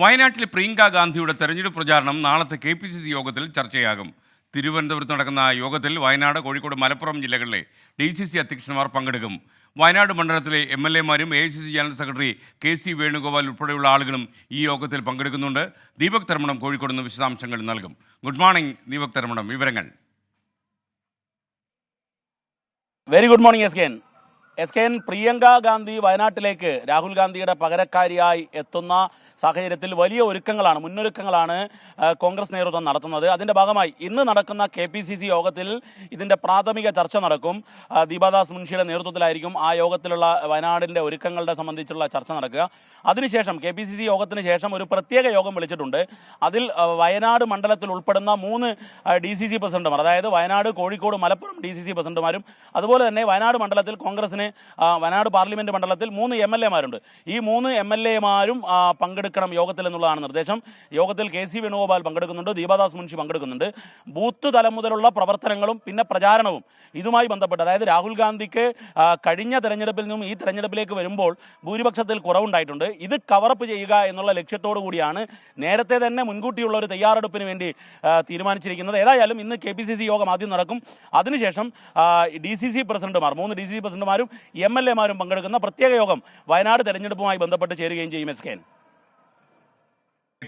വയനാട്ടിലെ പ്രിയങ്ക ഗാന്ധിയുടെ തെരഞ്ഞെടുപ്പ് പ്രചാരണം നാളത്തെ കെ പി സി സി യോഗത്തിൽ ചർച്ചയാകും. തിരുവനന്തപുരത്ത് നടക്കുന്ന യോഗത്തിൽ വയനാട് കോഴിക്കോട് മലപ്പുറം ജില്ലകളിലെ ഡി സി സി അധ്യക്ഷന്മാർ പങ്കെടുക്കും. വയനാട് മണ്ഡലത്തിലെ എം എൽ എമാരും A C C general secretary K C Venugopal ഉൾപ്പെടെയുള്ള ആളുകളും ഈ യോഗത്തിൽ പങ്കെടുക്കുന്നുണ്ട്. ദീപക് തർമ്മണം കോഴിക്കോട് നിന്ന് വിശദാംശങ്ങൾ നൽകും. ഗുഡ് മോർണിംഗ് ദീപക് തർമ്മണം വിവരങ്ങൾ. Very good morning S K N S K N Priyanka Gandhi വയനാട്ടിലേക്ക് രാഹുൽ ഗാന്ധിയുടെ പകരക്കാരിയായി എത്തുന്ന സാഹചര്യത്തിൽ വലിയ ഒരുക്കങ്ങളാണ് മുന്നൊരുക്കങ്ങളാണ് കോൺഗ്രസ് നേതൃത്വം നടത്തുന്നത്. അതിന്റെ ഭാഗമായി ഇന്ന് നടക്കുന്ന കെ പി സി സി യോഗത്തിൽ ഇതിന്റെ പ്രാഥമിക ചർച്ച നടക്കും. ദീപാദാസ് മുൻഷിയുടെ നേതൃത്വത്തിലായിരിക്കും ആ യോഗത്തിലുള്ള വയനാടിന്റെ ഒരുക്കങ്ങളുടെ സംബന്ധിച്ചുള്ള ചർച്ച നടക്കുക. അതിനുശേഷം കെ പി സി സി യോഗത്തിന് ശേഷം ഒരു പ്രത്യേക യോഗം വിളിച്ചിട്ടുണ്ട്. അതിൽ വയനാട് മണ്ഡലത്തിൽ ഉൾപ്പെടുന്ന മൂന്ന് ഡി സി സി പ്രസിഡന്റുമാർ അതായത് Wayanad Kozhikode Malappuram D C C പ്രസിഡന്റുമാരും അതുപോലെ തന്നെ വയനാട് മണ്ഡലത്തിൽ കോൺഗ്രസിന് വയനാട് പാർലമെന്റ് മണ്ഡലത്തിൽ മൂന്ന് എം എൽ എമാരുണ്ട് ഈ മൂന്ന് എം എൽ എമാരും പങ്കെടുക്കണം യോഗത്തിൽ എന്നുള്ളതാണ് നിർദ്ദേശം. യോഗത്തിൽ കെ സി വേണുഗോപാൽ പങ്കെടുക്കുന്നുണ്ട് ദീപാദാസ് മുൻഷി പങ്കെടുക്കുന്നുണ്ട്. ബൂത്ത് തലം മുതലുള്ള പ്രവർത്തനങ്ങളും പിന്നെ പ്രചാരണവും ഇതുമായി ബന്ധപ്പെട്ട് അതായത് രാഹുൽ ഗാന്ധിക്ക് കഴിഞ്ഞ തെരഞ്ഞെടുപ്പിൽ നിന്നും ഈ തെരഞ്ഞെടുപ്പിലേക്ക് വരുമ്പോൾ ഭൂരിപക്ഷത്തിൽ കുറവുണ്ടായിട്ടുണ്ട്. ഇത് കവറപ്പ് ചെയ്യുക എന്നുള്ള ലക്ഷ്യത്തോടു കൂടിയാണ് നേരത്തെ തന്നെ മുൻകൂട്ടിയുള്ള ഒരു തയ്യാറെടുപ്പിന് വേണ്ടി തീരുമാനിച്ചിരിക്കുന്നത്. ഏതായാലും ഇന്ന് കെ പി സി സി യോഗം ആദ്യം നടക്കും. അതിനുശേഷം ഡി സി സി പ്രസിഡന്റുമാർ മൂന്ന് ഡി സി സി പ്രസിഡന്റുമാരും എം എൽ എമാരും പങ്കെടുക്കുന്ന പ്രത്യേക യോഗം വയനാട് തെരഞ്ഞെടുപ്പുമായി ബന്ധപ്പെട്ട് ചേരുകയും ചെയ്യും S K